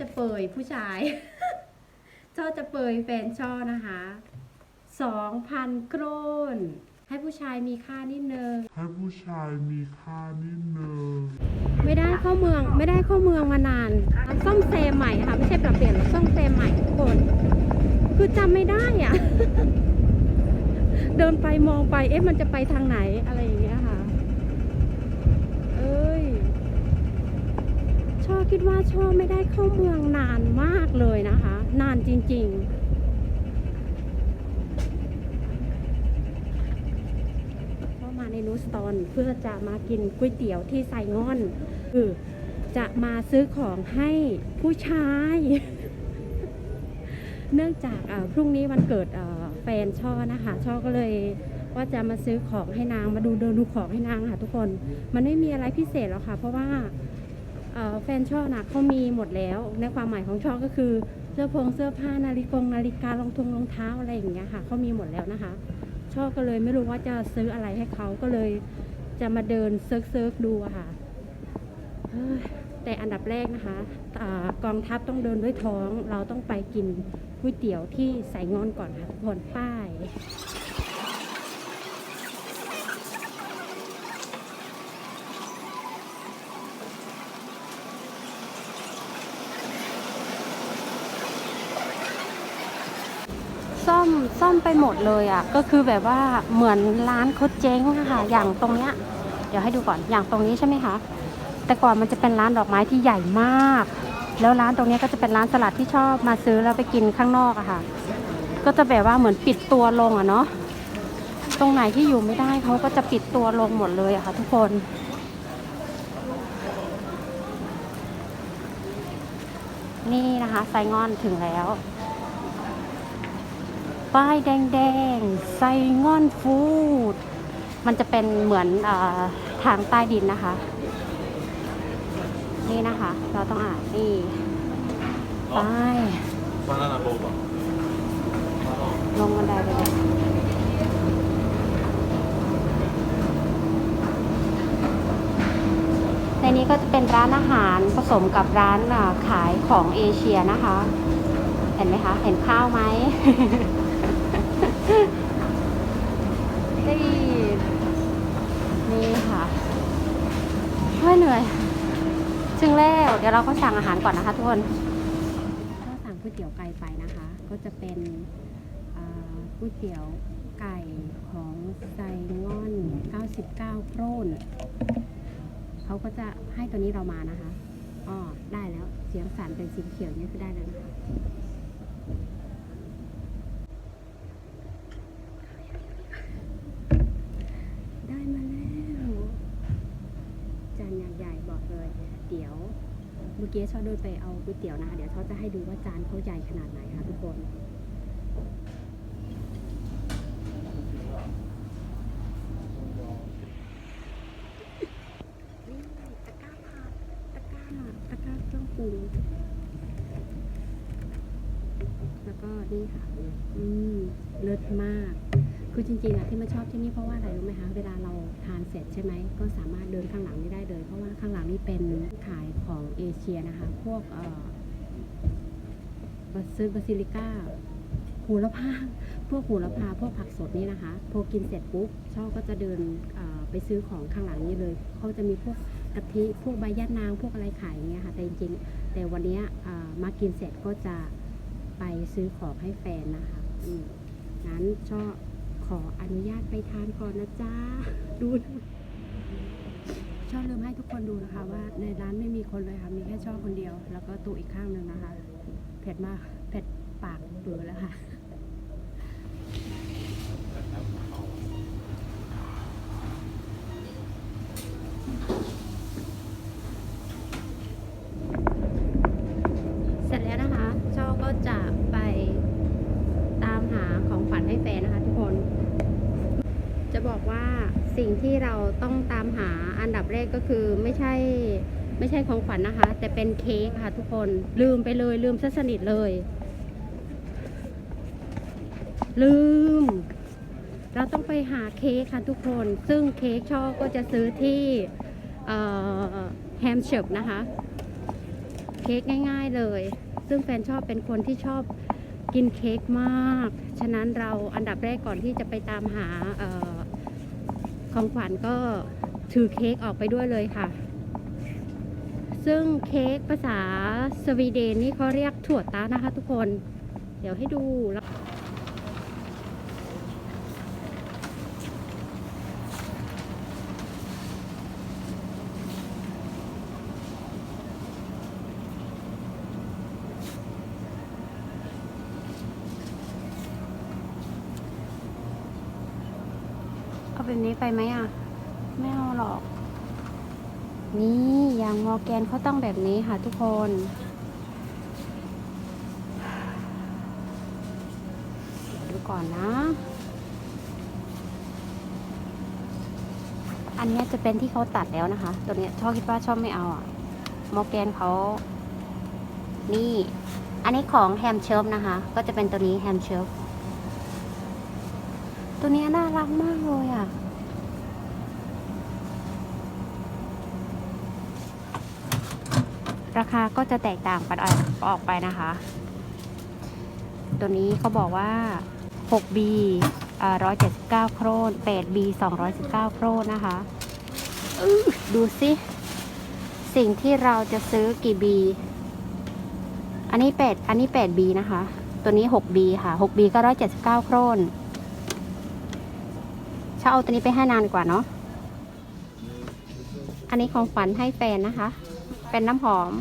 จะเปยผู้ชาย ช่อจะเปยแฟนช่อนะคะสองพันโกรนให้ผู้ชายมีค่านิดนึง ให้ผู้ชายมีค่านิดนึง ไม่ได้เข้าเมืองไม่ได้เข้าเมืองมานานซ่อมแซมใหม่ค่ะ ไม่ใช่ปรับเปลี่ยนหรอกซ่อมแซมใหม่ทุกคน คือจำไม่ได้อะเดินไปมองไปเอ๊ะมันจะไปทางไหนอะไรอย่างเงี้ยค่ะ เอ้ยช่อ คิดว่าช่อไม่ได้เข้าเมืองนานมากเลยนะคะ นานจริงๆเข้ามาในนูสตอนเพื่อจะมากินก๋วยเตี๋ยวที่ไซงอนคือจะมาซื้อของให้ผู้ชาย เนื่องจากอ่าพรุ่งนี้วันเกิดแฟนช่อนะคะ ช่อก็เลยว่าจะมาซื้อของให้นางมาดูเดินดูของให้นางค่ะทุกคน มันไม่มีอะไรพิเศษหรอกค่ะ เพราะว่า แฟนช่อนะเขามีหมดแล้ว ในความหมายของช่อก็คือเสื้อผงเสื้อผ้านาฬิกงนาฬิการองทงรองเท้าอะไรอย่างเงี้ยค่ะเขามีหมดแล้วนะคะชอบก็เลยไม่รู้ว่าจะซื้ออะไรให้เขาก็เลยจะมาเดินเซิร์ฟเซิร์ฟดูค่ะเฮ้ยแต่อันดับแรกนะคะอกองทัพต้องเดินด้วยท้อง เราต้องไปกินก๋วยเตี๋ยวที่ใส่งอนก่อนค่ะทุกคนป้าย ซ่อมซ่อมไปหมดเลยอะ่ะก็คือแบบว่าเหมือนร้านเขาเจ๊งอะค่ะอย่างตรงเนี้ยเดี๋ยวให้ดูก่อนอย่างตรงนี้ใช่ไหมคะแต่ก่อนมันจะเป็นร้านดอกไม้ที่ใหญ่มาก แล้วร้านตรงเนี้ยก็จะเป็นร้านสลัดที่ชอบมาซื้อแล้วไปกินข้างนอกอะค่ะ ก็จะแบบว่าเหมือนปิดตัวลงอะเนาะตรงไหนที่อยู่ไม่ได้เขาก็จะปิดตัวลงหมดเลยอะค่ะ ทุกคนนี่นะคะไซงอนถึงแล้ว ป้ายแดงๆไซงอนฟูดมันจะเป็นเหมือนอทางใต้ดินนะคะ นี่นะคะ เราต้องอ่านนี่ป้ายลงบันไดไปเลยในนี้ก็จะเป็นร้านอาหารผสมกับร้านขายของเอเชียนะคะ เห็นไหมคะ เห็นข้าวไหม นี่นี่ค่ะเฮ้ยเหนื่อยถึงแล้ว เดี๋ยวเราก็สั่งอาหารก่อนนะคะทุกคนก็สั่งก๋วยเตี๋ยวไก่ไปนะคะ ก็จะเป็นก๋วยเตี๋ยวไก่ของไซงอน 99 โครนเขาก็จะให้ตัวนี้เรามานะคะอ๋อได้แล้ว เสียงสั่นเป็นสีเขียวนี่คือได้แล้วนะคะ ได้มาแล้ว จานอย่างใหญ่บอกเลย เดี๋ยว เมื่อกี้ชอบเดินไปเอาก๋วยเตี๋ยวนะคะเดี๋ยวเขาจะให้ดูว่าจานเขาใหญ่ขนาดไหนค่ะทุกคนนี่ตะก้าผัดตะก้าตะก้าเครื่องปรุงแล้วก็นี่ค่ะ อืมเลิศมาก คือจริงๆอะที่มาชอบที่นี่เพราะว่าอะไรรู้ไหมคะ เวลาเราานเสร็จใช่ไหมก็สามารถเดินข้างหลังนี้ได้เลย เพราะว่าข้างหลังนี่เป็นขายของเอเชียนะคะ พวกเอ่อบัซื้อบาซิลิก้าหูละพาพวกหูละพาพวกผักสดนี่นะคะพอกินเสร็จปุ๊บช่อก็จะเดินไปซื้อของข้างหลังนี้เลยเขาจะมีพวกกะทิพวกใบยะนางพวกอะไรขายอย่างเงี้ยค่ะแต่จริงๆแต่วันนี้มากินเสร็จก็จะไปซื้อของให้แฟนนะคะอืมงั้นช่อ ขออนุญาตไปทานก่อนนะจ๊ะ ดูนะชอบลืมให้ทุกคนดูนะคะว่าในร้านไม่มีคนเลยค่ะมีแค่ช่อคนเดียว แล้วก็ตู้อีกข้างหนึ่งนะคะ เผ็ดมาก เผ็ดปากเบื่อแล้วค่ะ เสร็จแล้วนะคะ ช่อก็จะไปตามหาของขวัญให้แฟนนะคะ ทุกคน จะบอกว่าสิ่ง ที่เราต้องตามหาอันดับแรกก็คือไม่ใช่ไม่ใช่ของขวัญนะคะ แต่เป็นเค้กค่ะทุกคนลืมไปเลยลืมซะสนิทเลย ลืม เราต้องไปหาเค้กค่ะทุกคน ซึ่งเค้กช่อก็จะซื้อที่แฮมเชปนะคะ เค้กง่าย ๆเลย ซึ่งแฟนชอบเป็นคนที่ชอบกินเค้กมาก ฉะนั้นเราอันดับแรกก่อนที่จะไปตามหา ของขวัญก็ถือเค้กออกไปด้วยเลยค่ะ ซึ่งเค้กภาษาสวีเดนนี่เขาเรียกถั่วตานะคะทุกคน เดี๋ยวให้ดู แบบนี้ไปไหมอะ ไม่เอาหรอก นี่อย่างมอแกนเขาต้องแบบนี้ค่ะทุกคน ดูก่อนนะ อันเนี้ยจะเป็นที่เขาตัดแล้วนะคะ ตัวเนี้ยชอบคิดว่าชอบไม่เอาอะ มอแกนเขา นี่ อันนี้ของแฮมเชลฟนะคะ ก็จะเป็นตัวนี้แฮมเชลฟ ตัวนี้น่ารักมากเลยอะ ราคาก็จะแตกต่างกันออกไปนะคะ ตัวนี้เขาบอกว่า 6B อ่า179 โครน 8B 219 โครนนะคะดูสิ สิ่งที่เราจะซื้อกี่ B อันนี้ 8 อันนี้ 8B นะคะ ตัวนี้ 6B ค่ะ 6B ก็ 179 โครนาเอาตัวนี้ไปให้นางดีกว่าเนาะ อันนี้ของขวัญให้แฟนนะคะ เป็นน้ำหอม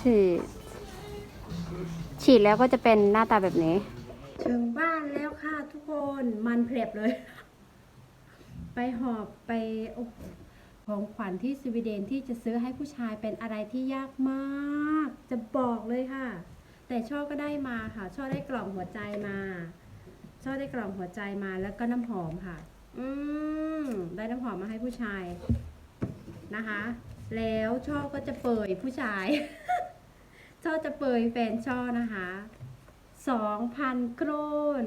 ฉีด ฉีดแล้วก็จะเป็นหน้าตาแบบนี้ ถึงบ้านแล้วค่ะทุกคน มันเพลบเลย ไปหอบไปโอ้ของขวัญที่สวีเดนที่จะซื้อให้ผู้ชายเป็นอะไรที่ยากมาก จะบอกเลยค่ะ แต่ช่อก็ได้มาค่ะ ช่อได้กล่องหัวใจมา ช่อได้กล่องหัวใจมาแล้วก็น้ำหอมค่ะ อืมได้น้ำหอมมาให้ผู้ชายนะคะ แล้วช่อก็จะเปิดผู้ชาย ช่อจะเปิดแฟนช่อนะคะสองพันโครน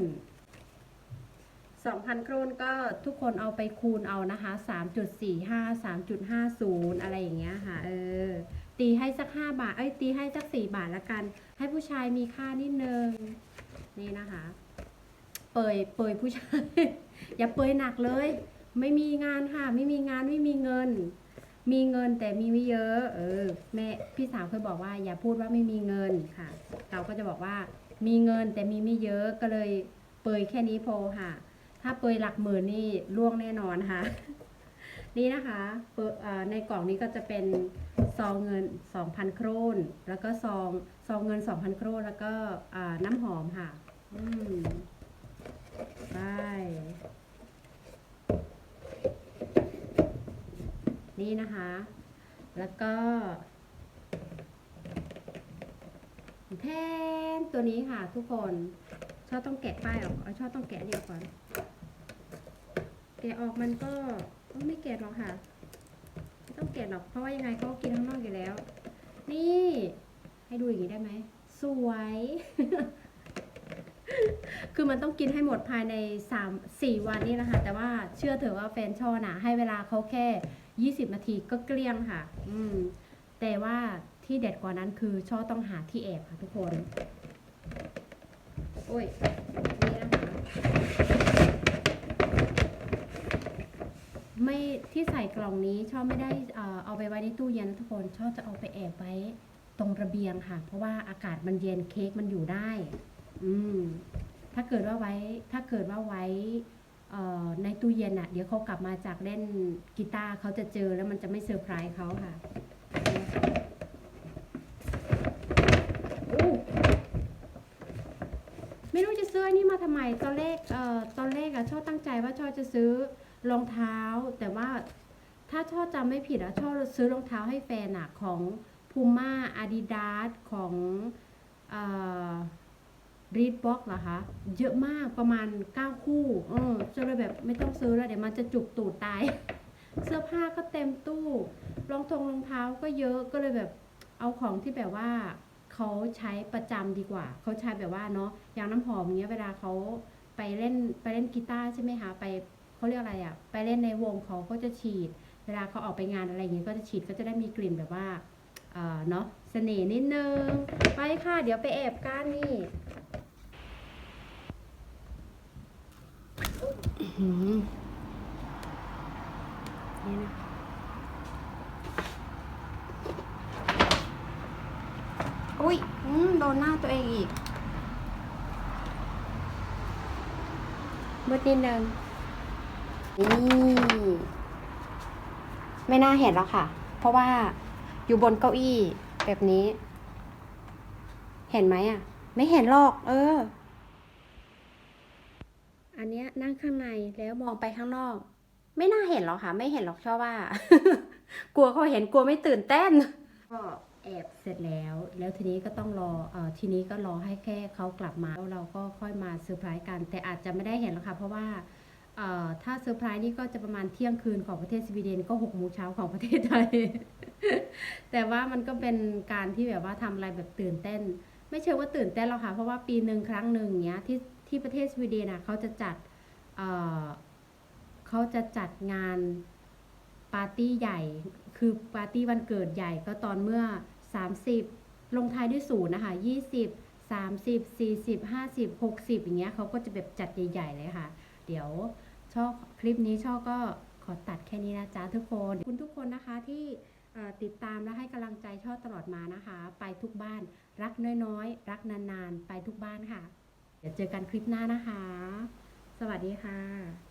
สองพันโครนก็ทุกคนเอาไปคูณเอานะคะสามจุดสี่ห้าสามจุดห้าศูนย์อะไรอย่างเงี้ยค่ะ เออ ตีให้สักห้าบาท เอ้ย ตีให้สักสี่บาทละกัน ให้ผู้ชายมีค่านิดนึง นี่นะคะ เปยเปยผู้ชาย อย่าเปยหนักเลย ไม่มีงานค่ะ ไม่มีงานไม่มีเงิน มีเงินแต่มีไม่เยอะ เออแม่พี่สาวเคยบอกว่า อย่าพูดว่าไม่มีเงินค่ะ เราก็จะบอกว่า มีเงินแต่มีไม่เยอะก็เลยเปยแค่นี้พอค่ะ ถ้าเปยหลักหมื่นนี่ล่วงแน่นอนค่ะ นี่นะคะเปในกล่องนี้ก็จะเป็นซองเงิน 2,000 โครน แล้วก็ซองซองเงิน 2,000 โครน แล้วก็น้ำหอมค่ะ อืม ไป นี่นะคะ แล้วก็แทนตัวนี้ค่ะทุกคนชอบต้องแกะป้ายออกชอบต้องแกะเดียวก่อน แกะออกมันก็ไม่แกะหรอกค่ะไม่ต้องแกะหรอกเพราะว่ายังไงเขาก็กินข้างนอกอยู่แล้ว นี่ ให้ดูอย่างนี้ได้ไหม สวย คือมันต้องกินให้หมดภายใน3 4วันนี่แหละคะ แต่ว่าเชื่อเถอะว่าแฟนช่อนะให้เวลาเขาแค่ 20 นาทีก็เกลี้ยงค่ะ อืม แต่ว่าที่เด็ดกว่านั้นคือช่อต้องหาที่แอบค่ะทุกคน โอ้ย นี่นะคะ ไม่ที่ใส่กล่องนี้ช่อไม่ได้เอ่อเอาไปไว้ในตู้เย็นทุกคนช่อจะเอาไปแอบไว้ตรงระเบียงค่ะ เพราะว่าอากาศมันเย็นเค้กมันอยู่ได้ อืม ถ้าเกิดว่าไว้ถ้าเกิดว่าไว้ในตู้เย็นอะ่ะ เดี๋ยวเขากลับมาจากเล่นกีตาร์เขาจะเจอแล้วมันจะไม่เซอร์ไพรส์เขาค่ะไม่รู้จะซื้ออันนี้มาทำไมตอนแรกเอ่อตอนแรกอะชอบตั้งใจว่าชอบจะซื้อรองเท้า แต่ว่าถ้าชอบจำไม่ผิดอะชอบซื้อรองเท้าให้แฟนอะของ Puma Adidas ของเอ่อ รีดบล็อกเหรอคะ เยอะมากประมาณ 9 คู่ เออจะเลยแบบไม่ต้องซื้อแล้วเดี๋ยวมันจะจุกตูดตาย เสื้อผ้าก็เต็มตู้ รองทงรองเท้าก็เยอะก็เลยแบบเอาของที่แบบว่าเขาใช้ประจำดีกว่า เขาใช้แบบว่าเนาะอย่างน้ำหอมเนี้ยเวลาเขาไปเล่นไปเล่นกีตาร์ใช่ไหมคะไปเขาเรียกอะไรอะ่ะ ไปเล่นในวงเขาก็จะฉีด เวลาเขาออกไปงานอะไรอย่างเงี้ยก็จะฉีดก็จะได้มีกลิ่นแบบว่าเอ่อเนาะเสน่ห์นิดนึง ไปค่ะ เดี๋ยวไปแอบกันนี่อื้อหือ นี่นะอุ้ยอืมโดนหน้าตัวเองอีกมืดนิดนึงนี่ไม่น่าเห็นแล้วค่ะ เพราะว่าอยู่บนเก้าอี้แบบนี้ เห็นไหมอะ ไม่เห็นหรอก เออ อันเนี้ยนั่งข้างในแล้วมองไปข้างนอก ไม่น่าเห็นหรอกค่ะ ไม่เห็นหรอกชอบว่า กลัวเขาเห็นกลัวไม่ตื่นเต้น ก็แอบเสร็จแล้ว แล้วทีนี้ก็ต้องรอเออทีนี้ก็รอให้แค่เขากลับมาแล้วเราก็ค่อยมาเซอร์ไพรส์กัน แต่อาจจะไม่ได้เห็นหรอกค่ะเพราะว่าเอ่อถ้าเซอร์ไพรส์นี่ก็จะประมาณเที่ยงคืนของประเทศสวีเดนก็หกโมงเช้าของประเทศไทย แต่ว่ามันก็เป็นการที่แบบว่าทำอะไรแบบตื่นเต้น ไม่เชิงว่าตื่นเต้นหรอกค่ะ เพราะว่าปีหนึ่งครั้งหนึ่งเนี้ยที่ ที่ประเทศสวีเดนอะเขาจะจัดเเขาจะจัดงานปาร์ตี้ใหญ่ คือปาร์ตี้วันเกิดใหญ่ก็ตอนเมื่อ 30 ลงท้ายด้วยศูนย์นะคะ 20 30 40 50 60 อย่างเงี้ยเขาก็จะแบบจัดใหญ่ ๆ เลยค่ะ เดี๋ยวช่อคลิปนี้ช่อก็ขอตัดแค่นี้นะจ๊ะทุกคนคุณทุกคนนะคะที่ติดตามและให้กำลังใจช่อตลอดมานะคะ ไปทุกบ้าน รักน้อยๆ รักนานๆ ไปทุกบ้านค่ะ เดี๋ยวเจอกันคลิปหน้านะคะ สวัสดีค่ะ